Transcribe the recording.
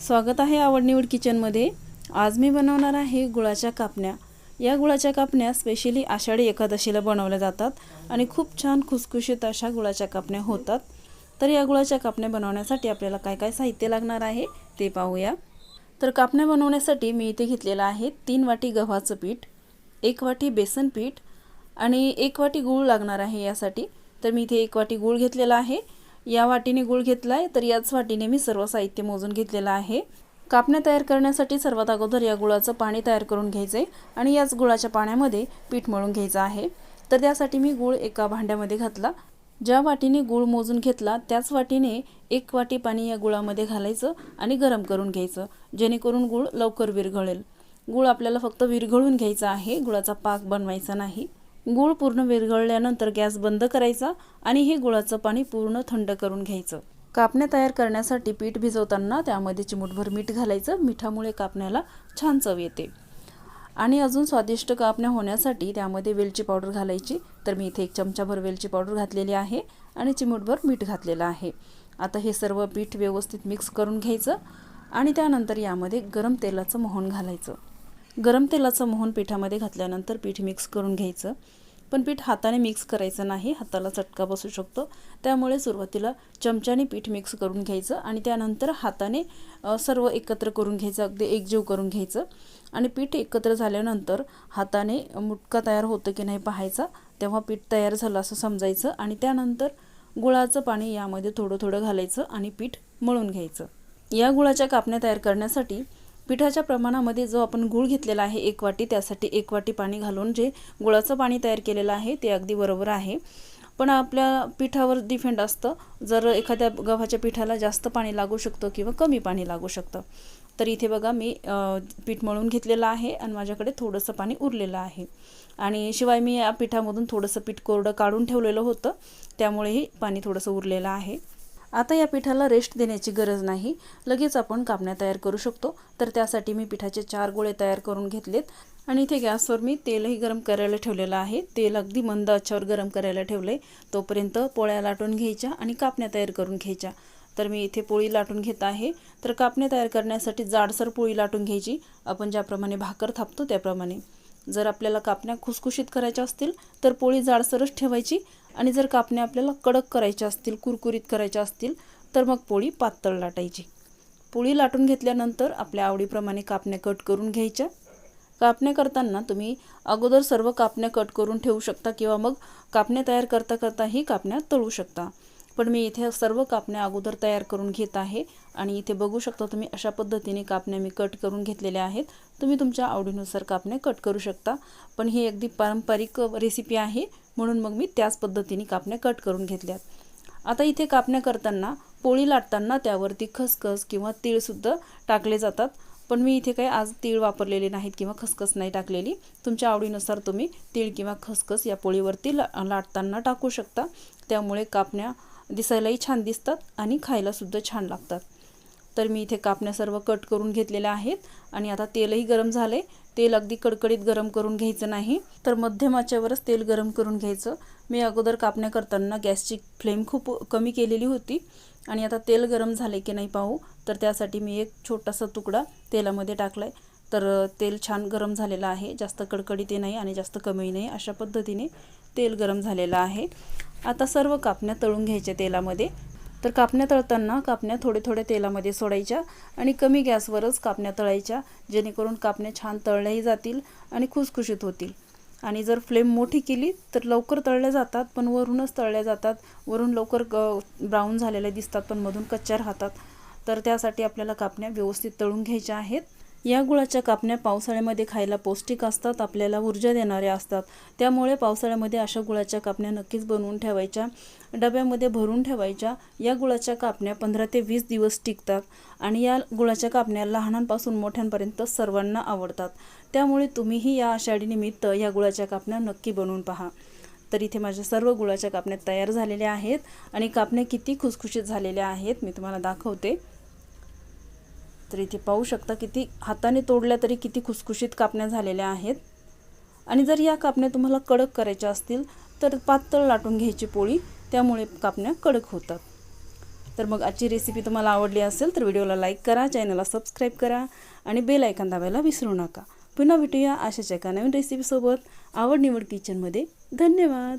स्वागत आहे आवडनिवड किचनमध्ये. आज मी बनवणार आहे गुळाच्या कापण्या. या गुळाच्या कापण्या स्पेशली आषाढी एकादशीला बनवल्या जातात आणि खूप छान खुसखुशीत अशा गुळाच्या कापण्या होतात. तर या गुळाच्या कापण्या बनवण्यासाठी आपल्याला काय काय साहित्य लागणार आहे ते पाहूया. तर कापण्या बनवण्यासाठी मी इथे घेतलेलं आहे तीन वाटी गव्हाचं पीठ एक वाटी बेसन पीठ आणि एक वाटी गूळ लागणार आहे यासाठी. तर मी इथे एक वाटी गूळ घेतलेला आहे. या वाटीने गूळ घेतला आहे तर याच वाटीने मी सर्व साहित्य मोजून घेतलेलं आहे. कापण्या तयार करण्यासाठी सर्वात अगोदर या गुळाचं पाणी तयार करून घ्यायचं आहे आणि याच गुळाच्या पाण्यामध्ये पीठ मळून घ्यायचं आहे. तर त्यासाठी मी गूळ एका भांड्यामध्ये घातला. ज्या वाटीने गूळ मोजून घेतला त्याच वाटीने एक वाटी पाणी या गुळामध्ये घालायचं आणि गरम करून घ्यायचं जेणेकरून गूळ लवकर विरघळेल. गूळ आपल्याला फक्त विरघळून घ्यायचा आहे गुळाचा पाक बनवायचा नाही. गूळ पूर्ण विरघळल्यानंतर गॅस बंद करायचा आणि हे गुळाचं पाणी पूर्ण थंड करून घ्यायचं. कापण्या तयार करण्यासाठी पीठ भिजवताना त्यामध्ये चिमूटभर मीठ घालायचं. मिठामुळे कापण्याला छान चव येते. आणि अजून स्वादिष्ट कापण्या होण्यासाठी त्यामध्ये वेलची पावडर घालायची. तर मी इथे एक चमचाभर वेलची पावडर घातलेली आहे आणि चिमूटभर मीठ घातलेलं आहे. आता हे सर्व पीठ व्यवस्थित मिक्स करून घ्यायचं आणि त्यानंतर यामध्ये गरम तेलाचं मोहन घालायचं. गरम तेलाचं मोहन पिठामध्ये घातल्यानंतर पीठ मिक्स करून घ्यायचं. पण पीठ हाताने मिक्स करायचं नाही हाताला चटका बसू शकतो. त्यामुळे सुरुवातीला चमच्याने पीठ मिक्स करून घ्यायचं आणि त्यानंतर हाताने सर्व एकत्र करून घ्यायचं अगदी एकजीव करून घ्यायचं. आणि पीठ एकत्र झाल्यानंतर हाताने मुटका तयार होतं की नाही पाहायचा तेव्हा पीठ तयार झालं असं समजायचं आणि त्यानंतर गुळाचं पाणी यामध्ये थोडं थोडं घालायचं आणि पीठ मळून घ्यायचं. या गुळाच्या कापण्या तयार करण्यासाठी पिठाच्या प्रमाणामध्ये जो आपण गूळ घेतलेला आहे एक वाटी त्यासाठी एक वाटी पाणी घालून जे गुळाचं पाणी तयार केलेलं आहे ते अगदी बरोबर आहे. पण आपल्या पिठावर डिफेंड असतं. जर एखाद्या गव्हाच्या पिठाला जास्त पाणी लागू शकतं किंवा कमी पाणी लागू शकतं. तर इथे बघा मी पीठ मळून घेतलेलं आहे आणि माझ्याकडे थोडंसं पाणी उरलेलं आहे. आणि शिवाय मी या पिठामधून थोडंसं पीठ कोरडं काढून ठेवलेलं होतं. त्यामुळेही पाणी थोडंसं उरलेलं आहे. आता या पिठाला रेस्ट देण्याची गरज नाही. लगेच आपण कापण्या तयार करू शकतो. तर त्यासाठी मी पिठाचे चार गोळे तयार करून घेतलेत. आणि इथे गॅसवर मी तेलही गरम करायला ठेवलेलं आहे. तेल अगदी मंद आच्यावर गरम करायला ठेवलं आहे तोपर्यंत पोळ्या लाटून घ्यायच्या आणि कापण्या तयार करून घ्यायच्या. तर मी इथे पोळी लाटून घेत आहे. तर कापण्या तयार करण्यासाठी जाडसर पोळी लाटून घ्यायची. आपण ज्याप्रमाणे भाकर थापतो त्याप्रमाणे. जर आपल्याला कापण्या खुसखुशीत करायच्या असतील तर पोळी जाडसरच ठेवायची. आणि जर कापण्या आपल्याला कडक करायच्या असतील कुरकुरीत करायच्या असतील तर मग पोळी पातळ लाटायची. पोळी लाटून घेतल्यानंतर आपल्या आवडीप्रमाणे कापण्या कट करून घ्यायच्या. कापण्या करताना तुम्ही अगोदर सर्व कापण्या कट करून ठेवू शकता किंवा मग कापण्या तयार करता करताही कापण्या तळू शकता. पण मी इथे सर्व कापण्या अगोदर तयार करून घेत आहे आणि इथे बघू शकता तुम्ही अशा पद्धतीने कापण्या मी कट करून घेतलेल्या आहेत. तुम्ही तुमच्या आवडीनुसार कापण्या कट करू शकता. पण ही अगदी पारंपरिक रेसिपी आहे. म्हणून मग मी त्याच पद्धतीने कापण्या कट करून घेतल्यात. आता इथे कापण्या करताना पोळी लाटताना त्यावरती खसखस किंवा तीळसुद्धा टाकले जातात. पण मी इथे काही आज तीळ वापरलेले नाहीत किंवा खसखस नाही टाकलेली. तुमच्या आवडीनुसार तुम्ही तीळ किंवा खसखस या पोळीवरती ला लाटताना टाकू शकता. त्यामुळे कापण्या दिसायलाही छान दिसतात आणि खायलासुद्धा छान लागतात. तर मी इथे कापण्या सर्व कट करून घेतलेल्या आहेत. आणि आता तेलही गरम झाले तेल अगदी कडकडीत गरम करून घ्यायचं नाही. तर मध्यम आचेवरच तेल गरम करून घ्यायचं. मी अगोदर कापण्या करताना गॅसची फ्लेम खूप कमी केलेली होती. आणि आता तेल गरम झाले की नाही पाहू. तर त्यासाठी मी एक छोटासा तुकडा तेलामध्ये टाकला आहे तर तेल छान गरम झालेलं आहे. जास्त कडकडीत नाही आणि जास्त कमी नाही. अशा पद्धतीने तेल गरम झालेलं आहे. आता सर्व कापण्या तळून घ्यायच्या तेलामध्ये. तर कापण्या तळताना कापण्या थोडे थोडे तेलामध्ये सोडायच्या आणि कमी गॅसवरच कापण्या तळायच्या जेणेकरून कापण्या छान तळल्याही जातील आणि खुसखुशीत होतील. आणि जर फ्लेम मोठी केली तर लवकर तळल्या जातात पण वरूनच तळल्या जातात. वरून लवकर ग ब्राऊन झालेल्या दिसतात पण मधून कच्च्या राहतात. तर त्यासाठी आपल्याला कापण्या व्यवस्थित तळून घ्यायच्या आहेत. या गुळाच्या कापण्या पावसाळ्यामध्ये खायला पौष्टिक असतात आपल्याला ऊर्जा देणाऱ्या असतात. त्यामुळे पावसाळ्यामध्ये अशा गुळाच्या कापण्या नक्कीच बनवून ठेवायच्या. डब्यामध्ये भरून ठेवायच्या. या गुळाच्या कापण्या पंधरा ते वीस दिवस टिकतात आणि या गुळाच्या कापण्या लहानांपासून मोठ्यांपर्यंत सर्वांना आवडतात. त्यामुळे तुम्हीही या आषाढीनिमित्त या गुळाच्या कापण्या नक्की बनवून पहा. तर इथे माझ्या सर्व गुळाच्या कापण्या तयार झालेल्या आहेत आणि कापण्या किती खुसखुशीत झालेल्या आहेत मी तुम्हाला दाखवते. तर इथे पाहू शकता किती हाताने तोडल्या तरी किती खुसखुशीत कापण्या झालेल्या आहेत. आणि जर या कापण्या तुम्हाला कडक करायच्या असतील तर पातळ लाटून घ्यायची पोळी त्यामुळे कापण्या कडक होतात. तर मग आजची रेसिपी तुम्हाला आवडली असेल तर व्हिडिओला लाईक करा चॅनलला सबस्क्राईब करा आणि बेल ऐकन दाबायला विसरू नका. पुन्हा भेटूया अशाच एका नवीन रेसिपीसोबत आवड निवड किचनमध्ये धन्यवाद.